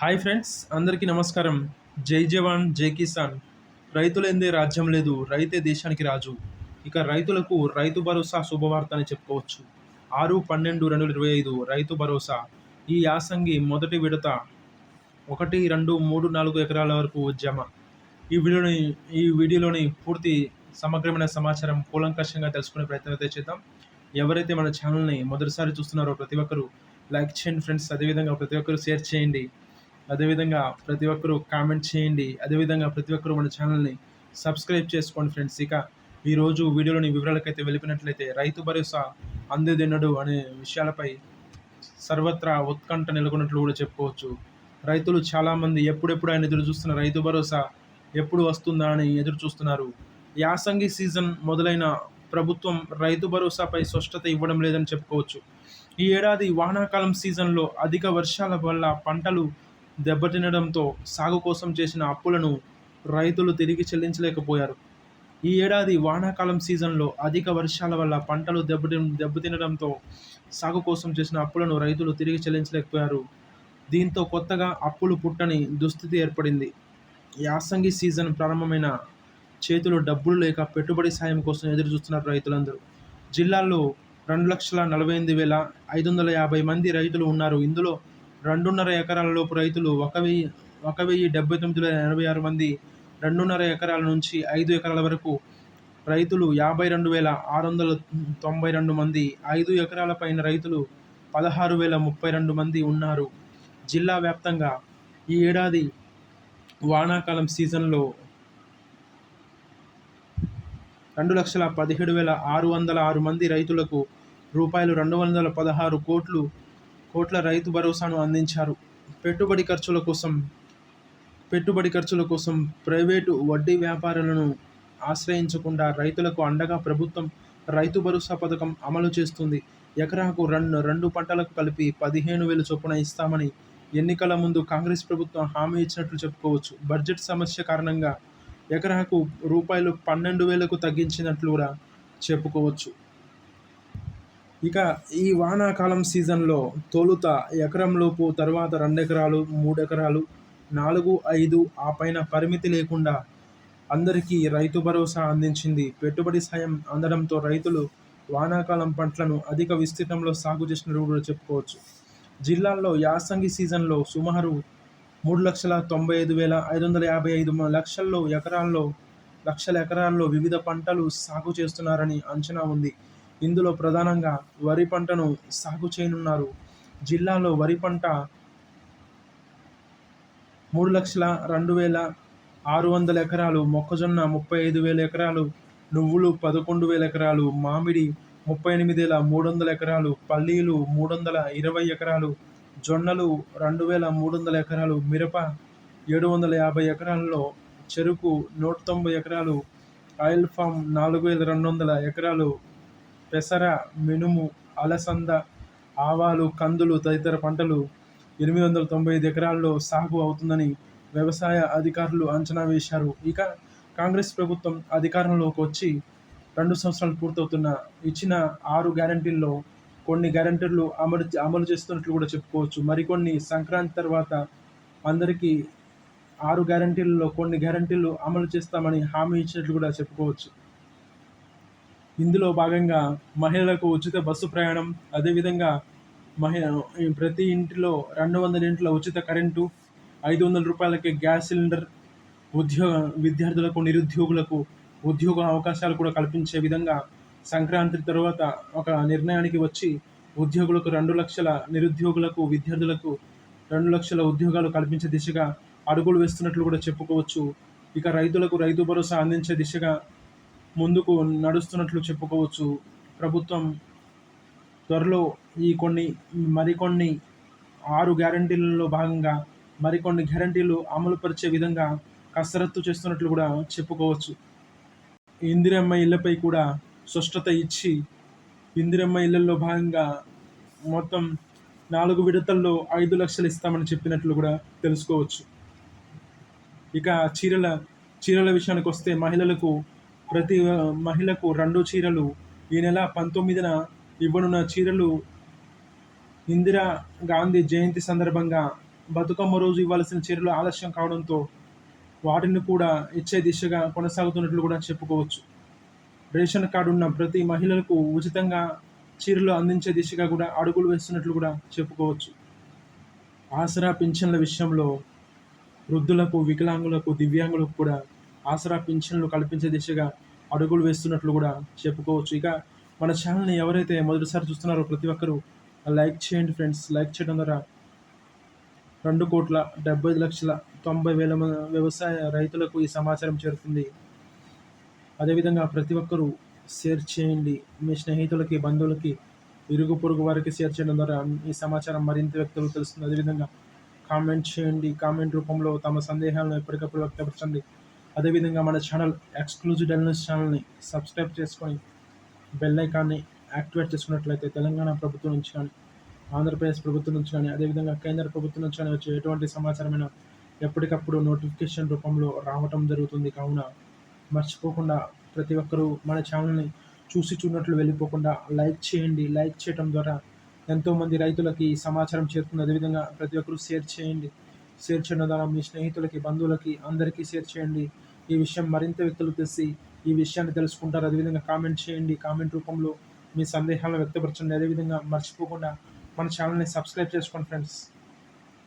Hi friends అందరికీ నమస్కారం. జై జవాన్ జై కిసాన్. రైతులేందే రాజ్యం లేదు రైతే దేశానికి రాజు. ఇక రైతులకు రైతు భరోసా శుభవార్త అని చెప్పుకోవచ్చు. ఆరు పన్నెండు రెండు ఇరవై ఐదు రైతు భరోసా. ఈ యాసంగి మొదటి విడత ఒకటి రెండు మూడు నాలుగు ఎకరాల వరకు జమ. ఈ వీడియోని ఈ వీడియోలోని పూర్తి సమగ్రమైన సమాచారం కూలంకషంగా తెలుసుకునే ప్రయత్నం అయితే చేద్దాం. ఎవరైతే మన ఛానల్ని మొదటిసారి చూస్తున్నారో ప్రతి ఒక్కరూ లైక్ చేయండి ఫ్రెండ్స్. అదేవిధంగా ప్రతి ఒక్కరు షేర్ చేయండి. అదేవిధంగా ప్రతి ఒక్కరూ కామెంట్ చేయండి. అదేవిధంగా ప్రతి ఒక్కరూ మన ఛానల్ని సబ్స్క్రైబ్ చేసుకోండి ఫ్రెండ్స్. ఇక ఈరోజు వీడియోలోని వివరాలకైతే వెళ్ళిపోయినట్లయితే రైతు భరోసా అందేదిన్నడు అనే విషయాలపై సర్వత్రా ఉత్కంఠ నెలకొన్నట్లు కూడా చెప్పుకోవచ్చు. రైతులు చాలామంది ఎప్పుడెప్పుడు ఆయన ఎదురు చూస్తున్న రైతు భరోసా ఎప్పుడు వస్తుందా అని ఎదురు చూస్తున్నారు. యాసంగి సీజన్ మొదలైన ప్రభుత్వం రైతు భరోసాపై స్పష్టత ఇవ్వడం లేదని చెప్పుకోవచ్చు. ఈ ఏడాది వానాకాలం సీజన్లో అధిక వర్షాల వల్ల పంటలు దెబ్బతినడంతో సాగు కోసం చేసిన అప్పులను రైతులు తిరిగి చెల్లించలేకపోయారు. ఈ ఏడాది వానాకాలం సీజన్లో అధిక వర్షాల వల్ల పంటలు దెబ్బతి దెబ్బతినడంతో సాగు కోసం చేసిన అప్పులను రైతులు తిరిగి చెల్లించలేకపోయారు. దీంతో కొత్తగా అప్పులు పుట్టని దుస్థితి ఏర్పడింది. యాసంగి సీజన్ ప్రారంభమైన చేతులు డబ్బులు లేక పెట్టుబడి సాయం కోసం ఎదురు చూస్తున్నారు రైతులందరూ. జిల్లాల్లో రెండు లక్షల నలభై ఎనిమిది వేల ఐదు వందల యాభై మంది రైతులు ఉన్నారు. ఇందులో రెండున్నర ఎకరాల లోపు రైతులు ఒక వెయ్యి ఒక వెయ్యి డెబ్బై తొమ్మిది వేల ఎనభై ఆరు మంది రెండున్నర ఎకరాల నుంచి ఐదు ఎకరాల వరకు రైతులు యాభై రెండు వేల ఆరు వందల తొంభై రెండు మంది ఐదు ఎకరాల పైన రైతులు పదహారు వేల ముప్పై రెండు మంది ఉన్నారు. జిల్లా వ్యాప్తంగా ఈ ఏడాది వానాకాలం సీజన్లో రెండు లక్షల పదిహేడు వేల ఆరు వందల ఆరు మంది రైతులకు రూపాయలు రెండు వందల పదహారు కోట్లు కోట్ల రైతు భరోసాను అందించారు. పెట్టుబడి ఖర్చుల కోసం పెట్టుబడి ఖర్చుల కోసం ప్రైవేటు వడ్డీ వ్యాపారులను ఆశ్రయించకుండా రైతులకు అండగా ప్రభుత్వం రైతు భరోసా పథకం అమలు చేస్తుంది. ఎకరాకు రెండు రెండు పంటలకు కలిపి పదిహేను వేలు చొప్పున ఇస్తామని ఎన్నికల ముందు కాంగ్రెస్ ప్రభుత్వం హామీ ఇచ్చినట్లు చెప్పుకోవచ్చు. బడ్జెట్ సమస్య కారణంగా ఎకరాకు రూపాయలు పన్నెండు వేలకు తగ్గించినట్లు కూడా చెప్పుకోవచ్చు. ఇక ఈ వానాకాలం సీజన్లో తొలుత ఎకరంలోపు తర్వాత రెండు ఎకరాలు నాలుగు ఐదు ఆ పైన పరిమితి లేకుండా అందరికీ రైతు భరోసా అందించింది. పెట్టుబడి సాయం అందడంతో రైతులు వానాకాలం పంటలను అధిక విస్తీర్ణంలో సాగు చేసినట్టు కూడా చెప్పుకోవచ్చు. జిల్లాల్లో యాసంగి సీజన్లో సుమారు మూడు లక్షల తొంభై ఐదు వేల ఐదు వందల యాభై ఐదు లక్షల్లో ఎకరాల్లో లక్షల ఎకరాల్లో వివిధ పంటలు సాగు చేస్తున్నారని అంచనా ఉంది. ఇందులో ప్రధానంగా వరి పంటను సాగు చేయనున్నారు. జిల్లాలో వరి పంట మూడు లక్షల రెండు వేల ఆరు వందల ఎకరాలు మొక్కజొన్న ముప్పై ఐదు వేల ఎకరాలు నువ్వులు పదకొండు వేల ఎకరాలు మామిడి ముప్పై ఎనిమిది వేల మూడు వందల ఎకరాలు పల్లీలు మూడు వందల ఇరవై ఎకరాలు జొన్నలు రెండు వేల మూడు వందల ఎకరాలు మిరప ఏడు వందల యాభై ఎకరాల్లో చెరుకు నూట తొంభై ఎకరాలు ఆయిల్ ఫామ్ నాలుగు వేల రెండు వందల ఎకరాలు పెసర మినుము అలసంద ఆవాలు కందులు తదితర పంటలు ఎనిమిది వందల తొంభై ఐదు ఎకరాల్లో సాగు అవుతుందని వ్యవసాయ అధికారులు అంచనా వేశారు. ఇక కాంగ్రెస్ ప్రభుత్వం అధికారంలోకి వచ్చి రెండు సంవత్సరాలు పూర్తవుతున్న ఇచ్చిన ఆరు గ్యారంటీల్లో కొన్ని గ్యారంటీలు అమలు అమలు చేస్తున్నట్లు కూడా చెప్పుకోవచ్చు. మరికొన్ని సంక్రాంతి తర్వాత అందరికీ ఆరు గ్యారంటీలలో కొన్ని గ్యారంటీలు అమలు చేస్తామని హామీ ఇచ్చినట్లు కూడా చెప్పుకోవచ్చు. ఇందులో భాగంగా మహిళలకు ఉచిత బస్సు ప్రయాణం అదేవిధంగా మహి ప్రతి ఇంటిలో రెండు వందల ఇంట్లో ఉచిత కరెంటు ఐదు వందల రూపాయలకి గ్యాస్ సిలిండర్ ఉద్యోగ విద్యార్థులకు నిరుద్యోగులకు ఉద్యోగ అవకాశాలు కూడా కల్పించే విధంగా సంక్రాంతి తర్వాత ఒక నిర్ణయానికి వచ్చి ఉద్యోగులకు రెండు లక్షల నిరుద్యోగులకు విద్యార్థులకు రెండు లక్షల ఉద్యోగాలు కల్పించే దిశగా అడుగులు వేస్తున్నట్లు కూడా చెప్పుకోవచ్చు. ఇక రైతులకు రైతు భరోసా అందించే దిశగా ముందుకు నడుస్తున్నట్లు చెప్పుకోవచ్చు. ప్రభుత్వం త్వరలో ఈ కొన్ని మరికొన్ని ఆరు గ్యారంటీలలో భాగంగా మరికొన్ని గ్యారంటీలు అమలుపరిచే విధంగా కసరత్తు చేస్తున్నట్లు కూడా చెప్పుకోవచ్చు. ఇందిరమ్మ ఇళ్ళపై కూడా స్పష్టత ఇచ్చి ఇందిరమ్మ ఇళ్ళలో భాగంగా మొత్తం నాలుగు విడతల్లో ఐదు లక్షలు ఇస్తామని చెప్పినట్లు కూడా తెలుసుకోవచ్చు. ఇక చీరల చీరల విషయానికి వస్తే మహిళలకు ప్రతి మహిళకు రెండు చీరలు. ఈ నెల పంతొమ్మిదిన ఇవ్వనున్న చీరలు ఇందిరా గాంధీ జయంతి సందర్భంగా బతుకమ్మ రోజు ఇవ్వాల్సిన చీరలు ఆలస్యం కావడంతో వాటిని కూడా ఇచ్చే దిశగా కొనసాగుతున్నట్లు కూడా చెప్పుకోవచ్చు. రేషన్ కార్డు ఉన్న ప్రతి మహిళలకు ఉచితంగా చీరలు అందించే దిశగా కూడా అడుగులు వేస్తున్నట్లు కూడా చెప్పుకోవచ్చు. ఆసరా పింఛన్ల విషయంలో వృద్ధులకు వికలాంగులకు దివ్యాంగులకు కూడా ఆసరా పింఛన్లు కల్పించే దిశగా అడుగులు వేస్తున్నట్లు కూడా చెప్పుకోవచ్చు. ఇక మన ఛానల్ని ఎవరైతే మొదటిసారి చూస్తున్నారో ప్రతి ఒక్కరూ లైక్ చేయండి ఫ్రెండ్స్. లైక్ చేయడం ద్వారా రెండు కోట్ల డెబ్బై ఐదు లక్షల తొంభై వేల వ్యవసాయ రైతులకు ఈ సమాచారం చేరుతుంది. అదేవిధంగా ప్రతి ఒక్కరూ షేర్ చేయండి. మీ స్నేహితులకి బంధువులకి ఇరుగు పొరుగు వారికి షేర్ చేయడం ద్వారా ఈ సమాచారం మరింత వ్యక్తులకు తెలుస్తుంది. అదేవిధంగా కామెంట్ చేయండి. కామెంట్ రూపంలో తమ సందేహాలను ఎప్పటికప్పుడు వ్యక్తపరచండి. అదేవిధంగా మన ఛానల్ ఎక్స్క్లూజివ్ డెల్నెస్ ఛానల్ని సబ్స్క్రైబ్ చేసుకొని బెల్ ఐకాన్ని యాక్టివేట్ చేసుకున్నట్లయితే తెలంగాణ ప్రభుత్వం నుంచి కానీ ఆంధ్రప్రదేశ్ ప్రభుత్వం నుంచి కానీ అదేవిధంగా కేంద్ర ప్రభుత్వం నుంచి కానీ వచ్చే ఎటువంటి సమాచారమైన ఎప్పటికప్పుడు నోటిఫికేషన్ రూపంలో రావటం జరుగుతుంది. కావున మర్చిపోకుండా ప్రతి ఒక్కరూ మన ఛానల్ని చూసి చూడనట్లు వెళ్ళిపోకుండా లైక్ చేయండి. లైక్ చేయడం ద్వారా ఎంతోమంది రైతులకి సమాచారం చేరుతుంది. అదేవిధంగా ప్రతి ఒక్కరూ షేర్ చేయండి. షేర్ చేయడం ద్వారా మీ స్నేహితులకి బంధువులకి అందరికీ షేర్ చేయండి. ఈ విషయం మరింత వ్యక్తులు తెలిసి ఈ విషయాన్ని తెలుసుకుంటారు. అదేవిధంగా కామెంట్ చేయండి. కామెంట్ రూపంలో మీ సందేహాలను వ్యక్తపరచండి. అదేవిధంగా మర్చిపోకుండా మన ఛానల్ని సబ్స్క్రైబ్ చేసుకోండి ఫ్రెండ్స్.